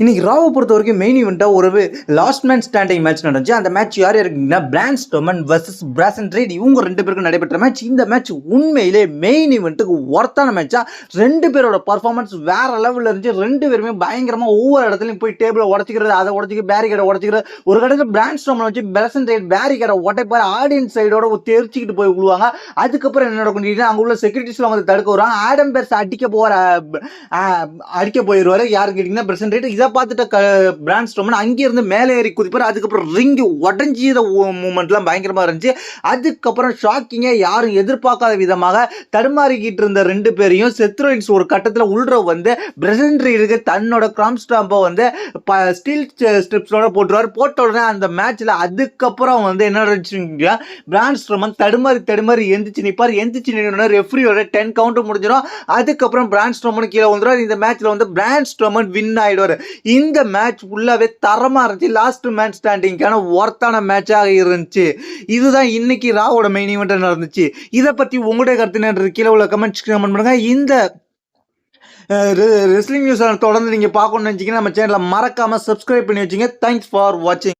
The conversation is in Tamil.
இன்னைக்கு ராவை பொறுத்த வரைக்கும் மெயின் இவெண்ட்டாக ஒரு லாஸ்ட் மேன் ஸ்டாண்டிங் மேட்ச் நடந்துச்சு. அந்த மேட்ச் யார் இருக்கீங்கன்னா Braun Strowman versus Bronson Reed இவங்க ரெண்டு பேருக்கும் நடைபெற்ற மேட்ச் இந்த மேட்ச் உண்மையிலே மெயின் இவெண்ட்டுக்கு ஒர்த்தான மேட்சா ரெண்டு பேரோட பர்ஃபார்மன்ஸ் வேற லெவலில் இருந்துச்சு. ரெண்டு பேருமே பயங்கரமாக ஒவ்வொரு இடத்துலையும் போய் டேபிளை உடச்சிக்கிறது அதை உடச்சிக்க பேரிகேடை உடச்சிக்கிறது. ஒரு கட்டத்தில் பிராண்ட் ஸ்டோமன் வச்சு பிராசன் ட்ரேட் பேரிகேடை உடைப்பார். ஆடியன்ஸ் சைடோட தெரிச்சிக்கிட்டு போய் விழுவாங்க. அதுக்கப்புறம் என்ன நடக்கும் அங்கே உள்ள செக்யூரிட்டிஸ்லாம் வந்து தடுக்க வருவாங்க. ஆடம் பேர்ஸ் அடிக்க போகிற அடிக்க போயிடுவார் யாரு கேட்டிங்கன்னா பிரசன் ரேட் இதை பார்த்துட்ட க பிராண்ட் ஸ்ட்ரோமன் அங்கேருந்து மேலே ஏறி குதிப்பார். அதுக்கப்புறம் ரிங்கு உடஞ்சி மூமெண்ட்லாம் பயங்கரமாக இருந்துச்சு. அதுக்கப்புறம் ஷாக்கிங்காக யாரும் எதிர்பார்க்காத விதமாக தடுமாறிக்கிட்டு இருந்த ரெண்டு பேரையும் செத்ரோயின்ஸ் ஒரு கட்டத்தில் உள்ற வந்து பிரசன்ட்ரிக்கு தன்னோட கிராம் ஸ்டாம்பை வந்து ஸ்டீல் ஸ்ட்ரிப்ஸோட போட்டுருவார். போட்ட உடனே அந்த மேட்ச்சில் அதுக்கப்புறம் வந்து என்ன நடந்துச்சுங்களா பிராண்ட் ஸ்ட்ரோமன் தடுமாறி தடுமாறி எந்திரிச்சு நிற்பார் எந்திரிச்சு நின்று ரெஃப்ரியோட டென் கவுண்ட் முடிஞ்சிடும். அதுக்கப்புறம் பிராண்ட் ஸ்ட்ரோமன் கீழே வந்துடுவார் இந்த மேட்ச்சில் வந்து பிராண்ட் ஸ்ட்ரோமன் வின் ஆயிடுவார். இந்த மேட்ச் ஃபுல்லாவே தரமாக இருந்துச்சு. லாஸ்ட் மேன் ஸ்டாண்டிங்கான ஒர்த்தான மேட்சாக இருந்துச்சு. இதுதான் இன்னைக்கு ராவோட மெயின் ஈவெண்ட் நடந்துச்சு. இதை பற்றி உங்களுடைய கருத்து என்ன கீழே உள்ள கமெண்ட்ஸ் கமெண்ட் பண்ணுங்க. இந்த ரெஸ்லிங் நியூஸ் தொடர்ந்து நீங்கள் பார்க்கணும்னு நினச்சிங்கன்னா நம்ம சேனலை மறக்காம சப்ஸ்கிரைப் பண்ணி வச்சுங்க. தேங்க்ஸ் ஃபார் வாட்சிங்